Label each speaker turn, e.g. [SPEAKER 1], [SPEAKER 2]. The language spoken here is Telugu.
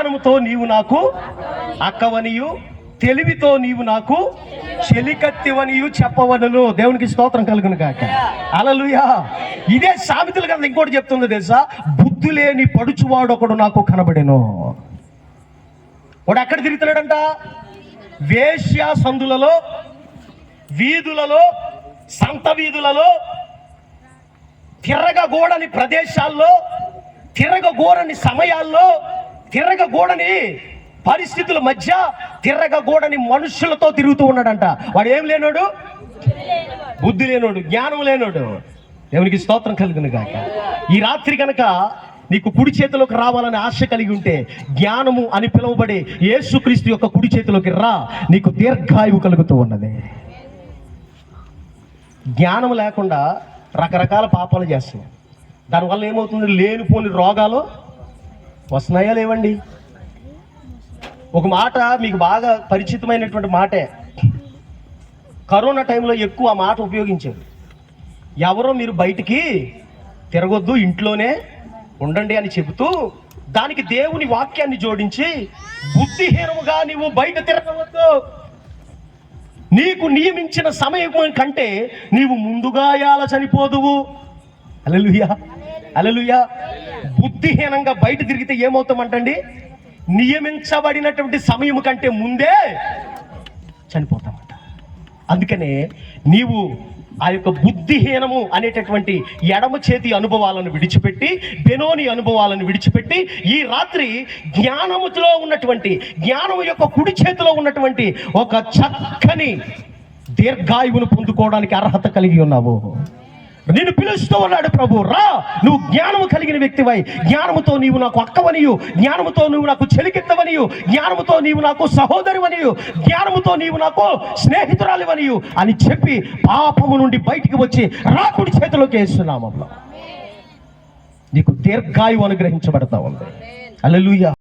[SPEAKER 1] జ్ఞానముతో నీవు నాకు అక్కవనియు తెలివితో నీవు నాకు చెలికత్తివనియు చెప్పవనను దేవునికి స్తోత్రం కలుగును కాక అలలుయా ఇదే సామెతలు కదా ఇంకోటి చెప్తుంది తెలుసా? బుద్ధి లేని పడుచువాడు ఒకడు నాకు కనబడెను. వాడు ఎక్కడ తిరుగుతున్నాడంట వేశ్య సందులలో వీధులలో సంత వీధులలో తిరగగూడని ప్రదేశాల్లో తిరగగూడని సమయాల్లో తిరగకూడని పరిస్థితుల మధ్య తిరగకూడని మనుషులతో తిరుగుతూ ఉన్నాడంట. వాడు ఏం లేనోడు? బుద్ధి లేనోడు జ్ఞానం లేనోడు. దేవునికి స్తోత్రం కలుగును కాక ఈ రాత్రి కనుక నీకు కుడి చేతిలోకి రావాలని ఆశ కలిగి ఉంటే జ్ఞానము అని పిలువబడే యేసుక్రీస్తు యొక్క కుడి చేతిలోకి రా. నీకు దీర్ఘాయువు కలుగుతూ ఉన్నది. జ్ఞానం లేకుండా రకరకాల పాపాలు చేస్తున్నాం దానివల్ల ఏమవుతుంది? లేనిపోని రోగాలు వస్తున్నాయా లేవండి? ఒక మాట మీకు బాగా పరిచితమైనటువంటి మాటే. కరోనా టైంలో ఎక్కువ ఆ మాట ఉపయోగించారు ఎవరో మీరు బయటికి తిరగొద్దు ఇంట్లోనే ఉండండి అని చెబుతూ దానికి దేవుని వాక్యాన్ని జోడించి బుద్ధిహీనముగా నీవు బయట తిరగవద్దు. నీకు నియమించిన సమయం కంటే నీవు ముందుగా ఎలా చనిపోదువు. అలలుయా అలలుయా బుద్ధిహీనంగా బయట తిరిగితే ఏమవుతామంటండి? నియమించబడినటువంటి సమయం కంటే ముందే చనిపోతామంట. అందుకనే నీవు ఆ యొక్క బుద్ధిహీనము అనేటటువంటి ఎడమ చేతి అనుభవాలను విడిచిపెట్టి బెనోని అనుభవాలను విడిచిపెట్టి ఈ రాత్రి జ్ఞానములో ఉన్నటువంటి జ్ఞానము యొక్క కుడి చేతిలో ఉన్నటువంటి ఒక చక్కని దీర్ఘాయువును పొందుకోవడానికి అర్హత కలిగి ఉన్నావు. నిన్ను పిలుస్తూ ఉన్నాడు ప్రభు. రా నువ్వు జ్ఞానము కలిగిన వ్యక్తివై. జ్ఞానముతో నీవు నాకు అక్కవనియు. జ్ఞానముతో నువ్వు నాకు చెలికెత్తవనియు. జ్ఞానముతో నీవు నాకు సహోదరివనియు. జ్ఞానముతో నీవు నాకు స్నేహితురాలివనియు అని చెప్పి పాపము నుండి బయటికి వచ్చి రాకుడి చేతిలోకి వేస్తున్నాము నీకు దీర్ఘాయువు అనుగ్రహించబడతా ఉంది. అల్లెలుయ్యా